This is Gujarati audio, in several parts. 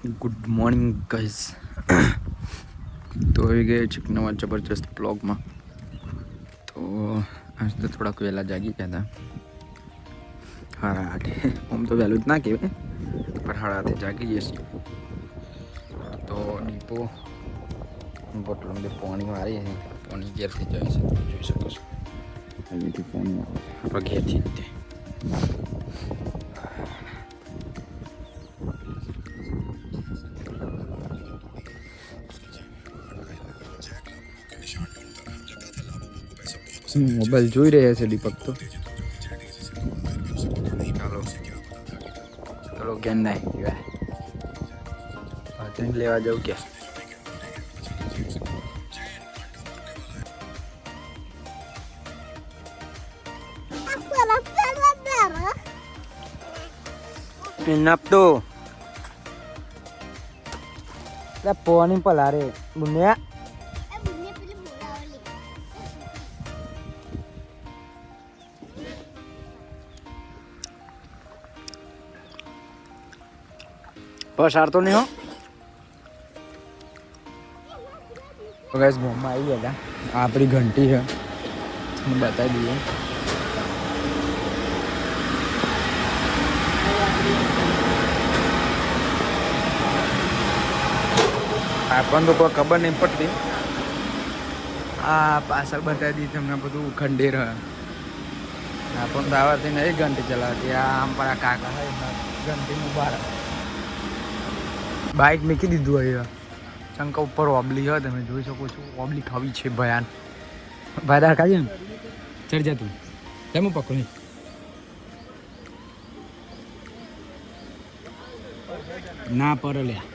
ગુડ મોર્નિંગ ગાઈઝ તો આવી ગયા છે એક નવા જબરજસ્ત બ્લોગમાં તો આજ તો થોડાક વહેલા જાગી ગયા હતા. હારા આઠે આમ તો વહેલું જ ના કહેવાય પણ હાડા હાથે જાગી છીએ તો ડીપો બોટલ અંદર પાણી મારી પાણી ઘેરથી જાય છે જોઈ શકો છો. અહીંથી પાણી આપણા ઘેરથી જ તે. મોબાઈલ જોઈ રહ્યા છે દીપક તો? ચાલો. ચલો, કેમ નહીં? પાટણ લેવા જાઉં કે? નાપતો. પોની પલારે. ini pelare, તો નહીં હો. તો ગાઈસ મોમાં આવી ગયા આ આપણી ઘંટી છે. હું બતાવી દઈએ. આપણને તો કોઈ ખબર નહીં પડતી. આ પાછળ બતાવી દીધી તમને બધું ખંડેર આપણને તો આવડતી નહીં ઘંટી ચલાવતી. આ આમ પણ આ કાકા ઘંટીનું બહાર બાઇક મૂકી દીધું અહીંયા ચંકા ઉપર ઓબલી હોય, તમે જોઈ શકો છો. ઓબલી ખાવી છે ભયાન. ભાઈ દાર કાજે ચડ જા તું. હું પકડી ના, પર લ્યા.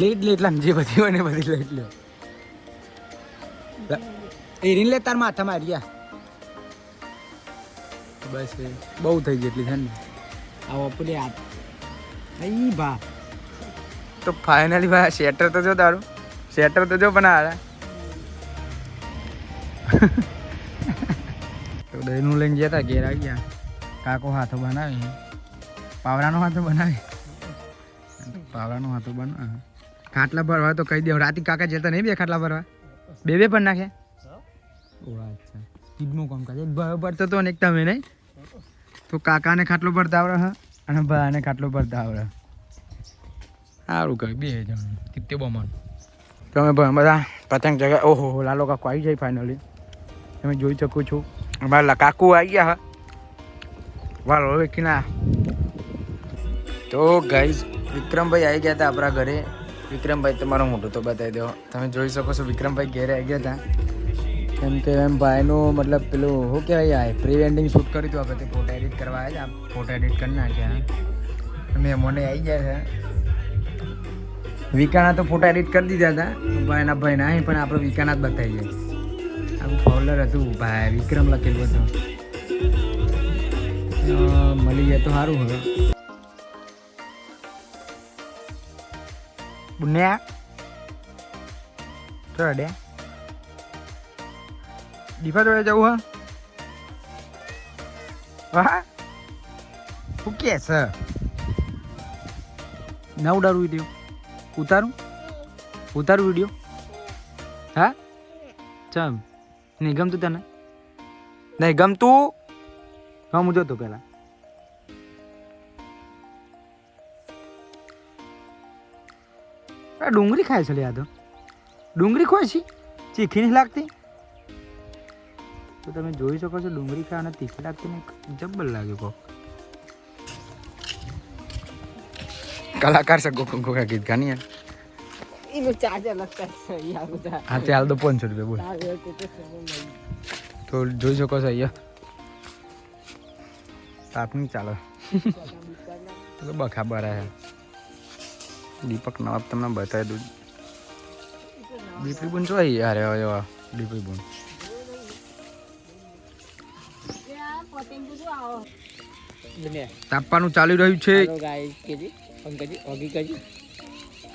લેટ લેટ લામ જે બધી હોય ને બધી લેટ લે રીન લે તાર માથા માર્યા બસ બહુ થઈ ગઈ એટલી છે ને? આ વપરી આ અહીં ભા તો ફાઇનલી ભાઈ શેટર તો જો તારું. શેટર તો જો પણ આ. તો દહીંનું લઈને ગયા હતા ઘેર આવી ગયા. કાકો હાથો બનાવી પાવરાનો હાથો બનાવી. પાવરાનો હાથો બનાવે ખાટલા ભરવા તો કહી દેવ. રાતી કાકા જતા નહીં બે ખાટલા ભરવા? બે બે પણ નાખે? ઓ અચ્છા. કીધનું કામ કાજ એક ભરતો તો ને એક તમે નહીં? તો કાકાને ખાટલો ભરતા આવડે હા અને ભાઈને ખાટલો ભરતા આવડે સારું કહ્યું બે જણ. કિત્તે બમણ. તમે ભાઈ બધા પતંગ જગ્યા ઓહો લાલો કાકુ આવી જાય ફાઇનલી તમે જોઈ શકો છો. અમારા કાકુ આવી ગયા હા. વાલો વેકીના તો ગાઈઝ વિક્રમભાઈ આવી ગયા હતા આપણા ઘરે. વિક્રમભાઈ તમારો મોટો તો બતાવી દો. તમે જોઈ શકો છો વિક્રમભાઈ ઘેરે આવી ગયા હતા. કેમ કે એમ ભાઈનું મતલબ પેલું, શું કહેવાય આ પ્રી વેડિંગ શૂટ કર્યું હતું આપણે ફોટો એડિટ કરવા આવ્યા છે ફોટો એડિટ કરી નાખ્યા. મેં મને આવી ગયા છે. વિકાના તો ફોટો એડિટ કરી દીધા હતા ભાઈના ભાઈના ના પણ આપણે વિકાના જ બતાવી જાય આવું ફોલર હતું, ભાઈ, વિક્રમ લખેલું હતું. મળી જાય તો સારું હવે. તો અડ્યા દીપા જોડે જવું હા શું કે છે ના ઉડાડું વીડિયો ઉતારું ઉતારું વીડિયો હા ચમ નહીં ગમતું તને નહીં ગમતું હા હું જોતો પહેલાં ડુંગળી ખાય છે લે આ તો ડુંગળી ખોય છે ચીખી નહીં લાગતી તો તમે જોઈ શકો છો ડુંગળી ખાવાના તીખી લાગતી ને જબ્બર લાગે કહો કલાકાર છે કોક ગોકા ગીત ગાની. હા તે હાલ તો પાંચસો રૂપિયા બોલ. તો જોઈ શકો છો અહીંયા. તાપની ચાલો. તો બખા બરા હે. દીપક નવાબ તમને બતાવી દઉં. દીપડી બુન જો યાર એવા દીપડી બુન. તાપવાનું ચાલી રહ્યું છે.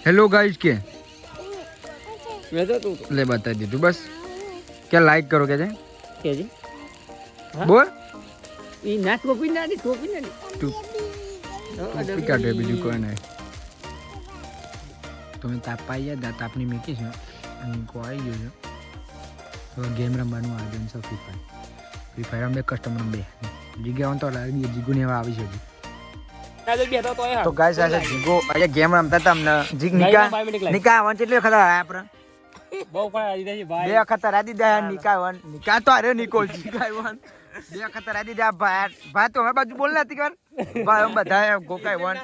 હેલો ગાઈઝ કે. લે બતાવી દીધું બસ. કે લાઈક કરો કે છે? બોલ. ઈ ના ટોપી ના ટોપી ના ટોપી કાઢે બીજું કોઈ નહીં તમે તાપ પાઈ ગયા તાપની મેકી છે. અને કોઈ આવી ગયો છે. તો ગેમ રમવાનું આયોજન છે ફ્રી ફાયર ફ્રી ફાયર રમે કસ્ટમર બે. જીગ્યા તો લાગી જીગુ ને આવી છે તો ગાઈસ આજે જીગો. આજે ગેમ રમતા હતા અમને. જીગ નિકા. નિકા વન કેટલી વખત આયા આપણે? બહુ પણ આવી જાય ભાઈ. બે વખત હરાઈ દે નિકા વન નિકા તો અરે નિકોલ જીગા વન બે વખત હરાઈ દે ભાઈ. ભાઈ તો હવે બાજુ બોલ નથી કર. ભાઈ અમે બધા ગોકાઈ વન.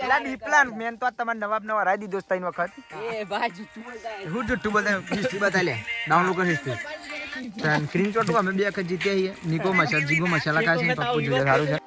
પેલા ડીપલાન મેન તો તમારે નવાબ નવા રાદી દીધો છે ત્રણ વખત. એ ભાઈ જુઠ્ઠું બોલતા હે. જુઠ્ઠું બોલતા હિસ્ટ્રી બતા લે. ડાઉનલોડ કર હિસ્ટ્રી સ્ક્રીનશોટ અમે બે વખત જીત્યા છીએ. નિકો મસાલા જીગો મસાલા ને પપ્પુ જોઈએ સારું છે.